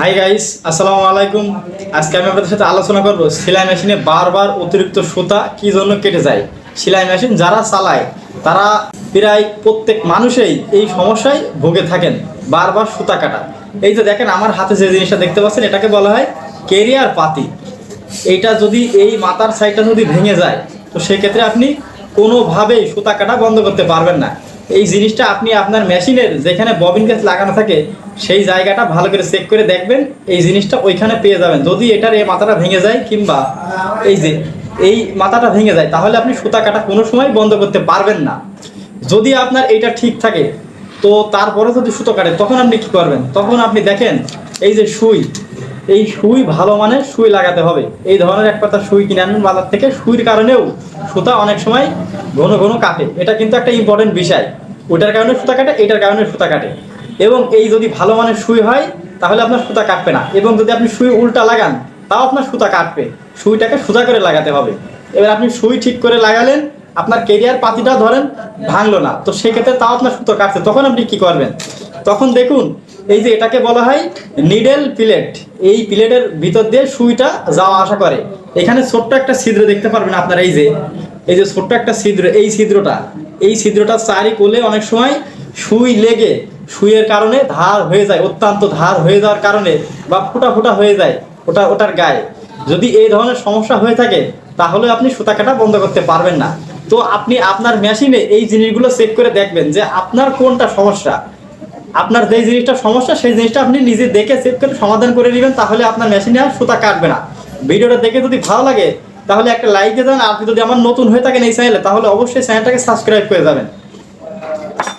Hi guys আসসালামু আলাইকুম। আজকে আমি আপনাদের সাথে আলোচনা করব সেলাই মেশিনে বারবার অতিরিক্ত সুতা কি জন্য কেটে যায়। সেলাই মেশিন যারা চালায়, তারা প্রায় প্রত্যেক মানুষেই এই সমস্যায় ভুগে থাকেন, বারবার সুতা কাটা। এই যে দেখেন, আমার হাতে যে জিনিসটা দেখতে পাচ্ছেন, এটাকে বলা হয় কেরিয়ার পাতি। এইটা যদি এই মাথার সাইডটা যদি ভেঙে যায়, তো সেক্ষেত্রে আপনি কোনোভাবেই সুতা কাটা বন্ধ করতে পারবেন না। এই জিনিসটা আপনি আপনার মেশিনের যেখানে ববিন গ্যাস লাগানো থাকে, সেই জায়গাটা ভালো করে চেক করে দেখবেন, এই জিনিসটা ওইখানে পেয়ে যাবেন। যদি এটার এই মাথাটা ভেঙে যায় কিংবা এই যে এই মাথাটা ভেঙে যায়, তাহলে আপনি সুতা কাটা কোনো সময় বন্ধ করতে পারবেন না। যদি আপনার এইটা ঠিক থাকে, তো তারপরে যদি সুতো কাটে, তখন আপনি কি করবেন? তখন আপনি দেখেন, এই যে সুই, এই সুই ভালো মানের সুই লাগাতে হবে। এই ধরনের এক পাতা সুই কিনে আনবেন বাজার থেকে সুইর কারণেও সুতা অনেক সময় ঘন ঘন কাটে। এটা কিন্তু একটা ইম্পর্টেন্ট বিষয়। ওটার কারণে সুতা কাটে এটার কারণে সুতা কাটে। এবং এই যদি ভালো মানের সুই হয়, তাহলে আপনার সুতা কাটবে না। এবং যদি আপনি সুই উল্টা লাগান, তাও আপনার সুতা কাটবে। সুইটাকে সোজা করে লাগাতে হবে। এবার আপনি সুই ঠিক করে লাগালেন, আপনার কেরিয়ার পাতিটা ধরেন ভাঙলো না। তো সেক্ষেত্রে তাও আপনার সুতো কাটছে। তখন আপনি কি করবেন? তখন দেখুন, এই যে এটাকে বলা হয় নিডেল প্লেট এই প্লেটের ভিতর দিয়ে সুইটা যাওয়া আসা করে। এখানে ছোট্ট একটা ছিদ্র দেখতে পারবেন আপনারা, এই যে। এই যে ছোট্ট একটা ছিদ্র, এই ছিদ্রটা। এই ছিদ্রটা চারি কোলে অনেক সময় সুই লেগে, সুইয়ের কারণে ধার হয়ে যায়, অত্যন্ত ধার হয়ে যাওয়ার কারণে বা ফোটা ফোটা হয়ে যায় ওটা, ওটার গায়ে। যদি এই ধরনের সমস্যা হয়ে থাকে, তাহলে আপনি সুতা কাটা বন্ধ করতে পারবেন না। তো আপনি আপনার মেশিনে এই জিনিসগুলো চেক করে দেখবেন যে আপনার কোনটা সমস্যা। আপনার যেই জিনিসটা সমস্যা, সেই জিনিসটা আপনি নিজে দেখে চেক করে সমাধান করে নেবেন, তাহলে আপনার মেশিনে আর সুতা কাটবে না। ভিডিওটা দেখে যদি ভালো লাগে তাহলে একটা লাইক দিয়ে দেন আপনি যদি আমার নতুন হয়ে থাকেন এই চ্যানেলে তাহলে অবশ্যই চ্যানেলটাকে সাবস্ক্রাইব করে যাবেন।